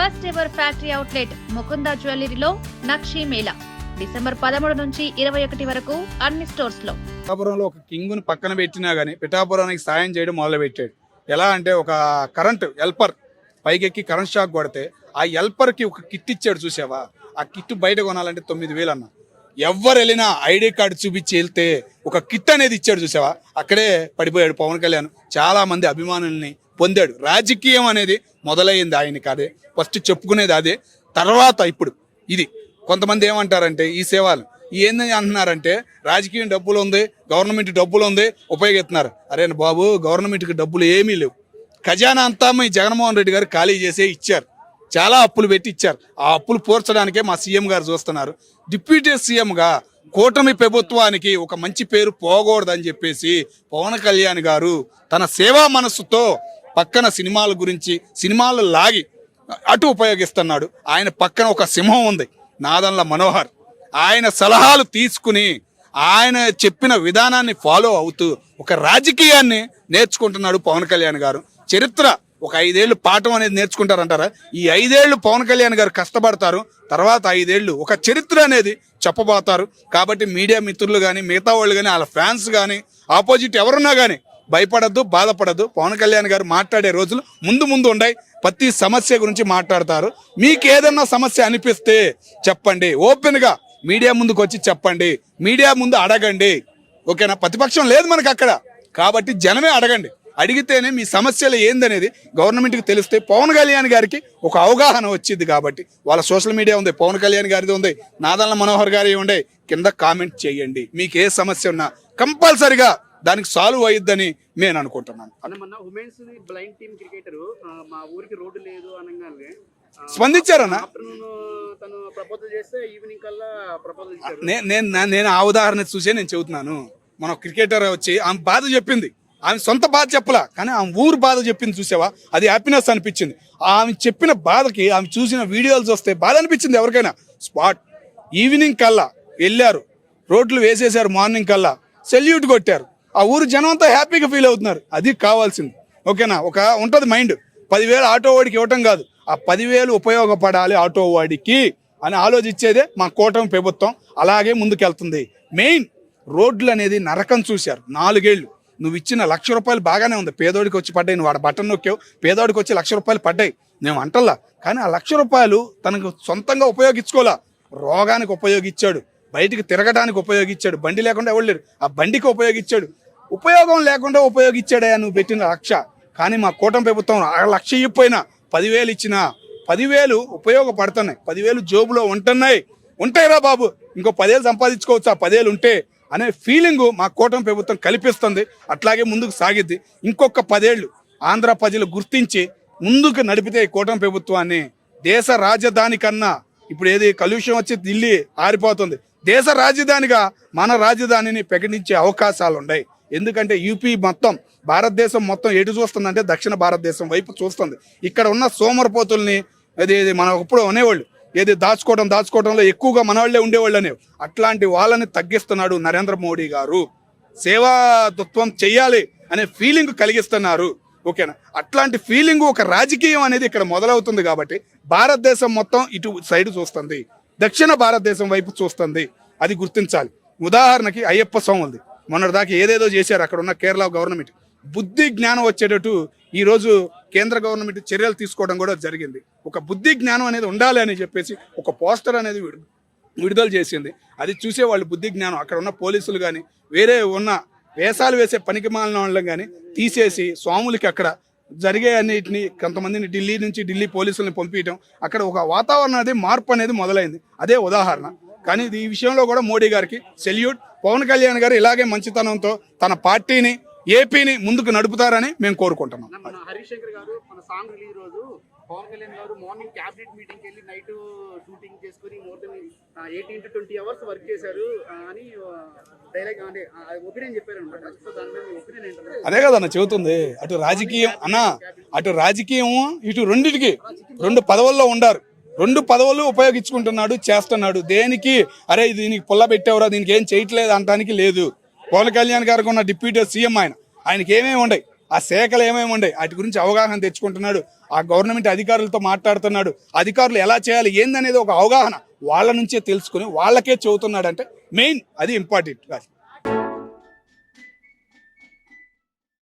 First ever factory outlet Mukunda జ్యువెలరీలో నక్షి Mela. December పదమూడు నుంచి ఇరవై ఒకటి వరకు అన్ని స్టోర్స్లో పిఠాపురంలో ఒక కింగుని పక్కన పెట్టినా గానీ పిఠాపురానికి సాయం చేయడం మొదలు పెట్టాడు ఎలా అంటే ఒక కరెంట్ ఎల్పర్ పైకెక్కి కరెంట్ షాక్ కొడితే ఆ ఎల్పర్కి ఒక కిట్ ఇచ్చాడు చూసావా? ఆ కిట్ బయట కొనాలంటే తొమ్మిది వేలు అన్న. ఎవరు వెళ్ళినా ఐడి కార్డు చూపించి వెళ్తే ఒక కిట్ అనేది ఇచ్చాడు చూసావా? అక్కడే పడిపోయాడు పవన్ కళ్యాణ్. చాలా మంది అభిమానుల్ని పొందాడు. రాజకీయం అనేది మొదలయ్యింది ఆయనకి అదే. ఫస్ట్ చెప్పుకునేది అదే. తర్వాత ఇప్పుడు ఇది. కొంతమంది ఏమంటారంటే ఈ సేవలు. ఏందని అంటున్నారంటే రాజకీయం డబ్బులు ఉంది గవర్నమెంట్ డబ్బులు ఉంది ఉపయోగిస్తున్నారు. అరే బాబు గవర్నమెంట్కి డబ్బులు ఏమీ లేవు. ఖజానా అంతా మీ జగన్మోహన్ రెడ్డి గారు ఖాళీ చేసే ఇచ్చారు. చాలా అప్పులు పెట్టి ఇచ్చారు. ఆ అప్పులు పూర్చడానికే మా సీఎం గారు చూస్తున్నారు. డిప్యూటీ సీఎంగా కూటమి ప్రభుత్వానికి ఒక మంచి పేరు పోకూడదని చెప్పేసి పవన్ కళ్యాణ్ గారు తన సేవా మనస్సుతో పక్కన సినిమాల గురించి సినిమాలు లాగి అటు ఉపయోగిస్తున్నాడు. ఆయన పక్కన ఒక సింహం ఉంది నాదన్ల మనోహర్. ఆయన సలహాలు తీసుకుని ఆయన చెప్పిన విధానాన్ని ఫాలో అవుతూ ఒక రాజకీయాన్ని నేర్చుకుంటున్నాడు పవన్ కళ్యాణ్ గారు. చరిత్ర ఒక ఐదేళ్ళు పాఠం అనేది నేర్చుకుంటారంటారా? ఈ ఐదేళ్ళు పవన్ కళ్యాణ్ గారు కష్టపడతారు తర్వాత ఐదేళ్ళు ఒక చరిత్ర అనేది చెప్పబోతారు. కాబట్టి మీడియా మిత్రులు కానీ మిగతా వాళ్ళు కానీ వాళ్ళ ఫ్యాన్స్ కానీ ఆపోజిట్ ఎవరున్నా కానీ భయపడద్దు బాధపడద్దు. పవన్ కళ్యాణ్ గారు మాట్లాడే రోజులు ముందు ముందు ఉన్నాయి ప్రతి సమస్య గురించి మాట్లాడతారు. మీకు ఏదన్నా సమస్య అనిపిస్తే చెప్పండి. ఓపెన్గా మీడియా ముందుకు వచ్చి చెప్పండి. మీడియా ముందు అడగండి. ఓకేనా? ప్రతిపక్షం లేదు మనకు అక్కడ. కాబట్టి జనమే అడగండి. అడిగితేనే మీ సమస్యలు ఏందనేది గవర్నమెంట్కి తెలిస్తే పవన్ కళ్యాణ్ గారికి ఒక అవగాహన వచ్చింది కాబట్టి వాళ్ళ సోషల్ మీడియా ఉంది పవన్ కళ్యాణ్ గారిది ఉంది నాదల్ల మనోహర్ గారి ఉండే. కింద కామెంట్ చేయండి. మీకు ఏ సమస్య ఉన్నా కంపల్సరిగా దానికి సాల్వ్ అయ్యిద్దని నేను అనుకుంటున్నాను. స్పందించారన్న? నేను నేను ఆ ఉదాహరణ చూసే నేను చెబుతున్నాను. మన క్రికెటర్ వచ్చి ఆమె బాధ చెప్పింది. ఆమె సొంత బాధ చెప్పలా కానీ ఆమె ఊరు బాధ చెప్పింది చూసావా? అది హ్యాపీనెస్ అనిపించింది. ఆమె చెప్పిన బాధకి ఆమె చూసిన వీడియోలు చూస్తే బాధ అనిపించింది ఎవరికైనా. స్పాట్ ఈవినింగ్ కల్లా వెళ్ళారు. రోడ్లు వేసేసారు మార్నింగ్ కల్లా. సెల్యూట్ కొట్టారు. ఆ ఊరు జనం అంతా హ్యాపీగా ఫీల్ అవుతున్నారు. అది కావాల్సింది. ఓకేనా? ఒక ఉంటుంది మైండ్. పదివేలు ఆటో వాడికి ఇవ్వటం కాదు. ఆ పదివేలు ఉపయోగపడాలి ఆటో వాడికి అని ఆలోచించేదే మా కూటమి ప్రభుత్వం. అలాగే ముందుకెళ్తుంది. మెయిన్ రోడ్లు అనేది నరకం చూశారు. నాలుగేళ్ళు నువ్వు ఇచ్చిన లక్ష రూపాయలు బాగానే ఉంది. పేదోడికి వచ్చి పడ్డాయి. నువ్వు వాడు బటన్ నొక్కావు. పేదోడికి వచ్చి లక్ష రూపాయలు పడ్డాయి. నేను అంటల్లా. కానీ ఆ లక్ష రూపాయలు తనకు సొంతంగా ఉపయోగించుకోలే రోగానికి ఉపయోగించాడు. బయటికి తిరగడానికి ఉపయోగించాడు. బండి లేకుండా ఎవరు లేరు ఆ బండికి ఉపయోగించాడు. ఉపయోగం లేకుండా ఉపయోగించాడే నువ్వు పెట్టిన లక్ష కానీ మా కూటమి ప్రభుత్వం ఆ లక్ష ఇవ్వపోయినా పదివేలు ఇచ్చినా పదివేలు ఉపయోగపడుతున్నాయి. పదివేలు జోబులో ఉంటున్నాయి. ఉంటాయిరా బాబు. ఇంకో పదేళ్ళు సంపాదించుకోవచ్చు? ఆ పదేళ్ళు ఉంటే అనే ఫీలింగు మా కూటమి ప్రభుత్వం కల్పిస్తుంది. అట్లాగే ముందుకు సాగిద్ది. ఇంకొక పదేళ్ళు ఆంధ్ర ప్రజలు గుర్తించి ముందుకు నడిపితే కూటమి ప్రభుత్వాన్ని దేశ రాజధాని కన్నా ఇప్పుడు ఏది కలుష్యం వచ్చి ఢిల్లీ ఆరిపోతుంది. దేశ రాజధానిగా మన రాజధానిని ప్రకటించే అవకాశాలు ఉన్నాయి ఎందుకంటే యూపీ మొత్తం భారతదేశం మొత్తం ఎటు చూస్తుందంటే దక్షిణ భారతదేశం వైపు చూస్తుంది. ఇక్కడ ఉన్న సోమరపోతుల్ని అది మనం ఎప్పుడు అనేవాళ్ళు. ఏది దాచుకోవడం దాచుకోవడంలో ఎక్కువగా మన వాళ్ళే ఉండేవాళ్ళు అనేవి. అట్లాంటి వాళ్ళని తగ్గిస్తున్నాడు నరేంద్ర మోడీ గారు. సేవాతత్వం చేయాలి అనే ఫీలింగ్ కలిగిస్తున్నారు. ఓకేనా? అట్లాంటి ఫీలింగ్ ఒక రాజకీయం అనేది ఇక్కడ మొదలవుతుంది కాబట్టి భారతదేశం మొత్తం ఇటు సైడ్ చూస్తుంది. దక్షిణ భారతదేశం వైపు చూస్తుంది. అది గుర్తించాలి. ఉదాహరణకి అయ్యప్ప స్వామి మొన్నటిదాకా ఏదేదో చేశారు అక్కడ ఉన్న కేరళ గవర్నమెంట్. బుద్ధి జ్ఞానం వచ్చేటట్టు ఈరోజు కేంద్ర గవర్నమెంట్ చర్యలు తీసుకోవడం కూడా జరిగింది. ఒక బుద్ధి జ్ఞానం అనేది ఉండాలి అని చెప్పేసి ఒక పోస్టర్ అనేది విడు- విడుదల చేసింది. అది చూసే వాళ్ళు బుద్ధి జ్ఞానం. అక్కడ ఉన్న పోలీసులు కానీ వేరే ఉన్న వేషాలు వేసే పనికి మాలిన వాళ్ళని కానీ తీసేసి స్వాములకి అక్కడ జరిగే అన్నిటిని కొంతమందిని ఢిల్లీ నుంచి ఢిల్లీ పోలీసులను పంపించడం అక్కడ ఒక వాతావరణం అనేది మార్పు అనేది మొదలైంది. అదే ఉదాహరణ. కానీ ఇది ఈ విషయంలో కూడా మోడీ గారికి సెల్యూట్. పవన్ కళ్యాణ్ గారు ఇలాగే మంచితనంతో తన పార్టీని ఏపీని ముందుకు నడుపుతారని మేము కోరుకుంటున్నాం. హరిశంకర్ గారు మన సాంగ్ రిలీజ్ రోజు పవన్ కళ్యాణ్ గారు మార్నింగ్ క్యాబినెట్ మీటింగ్ వెళ్ళి నైట్ షూటింగ్ చేసుకుని more than eighteen to twenty hours work చేశారు అని డైలాగ్ అంటే ఒపీనియన్ చెప్పారు సో దాని మీద ఒపీనియన్ ఏంటంటే? అదే కదన్న చెబుతుంది. అటు రాజకీయం అన్న అటు రాజకీయం ఇటు రెండిటికి రెండు పదవుల్లో ఉండారు. రెండు పదవులు ఉపయోగించుకుంటున్నాడు చేస్తున్నాడు. దేనికి? అరే దీనికి పుల్ల పెట్టేవరా దీనికి ఏం చేయట్లేదు అనడానికి లేదు. పవన్ కళ్యాణ్ గారికి ఉన్న డిప్యూటీ సీఎం ఆయన. ఆయనకి ఏమేమి ఉండయి? ఆ శాఖలు ఏమేమి ఉండయి? వాటి గురించి అవగాహన తెచ్చుకుంటున్నాడు. ఆ గవర్నమెంట్ అధికారులతో మాట్లాడుతున్నాడు. అధికారులు ఎలా చేయాలి? ఏందనేది ఒక అవగాహన. వాళ్ళ నుంచే తెలుసుకుని వాళ్ళకే చెబుతున్నాడంటే మెయిన్ అది ఇంపార్టెంట్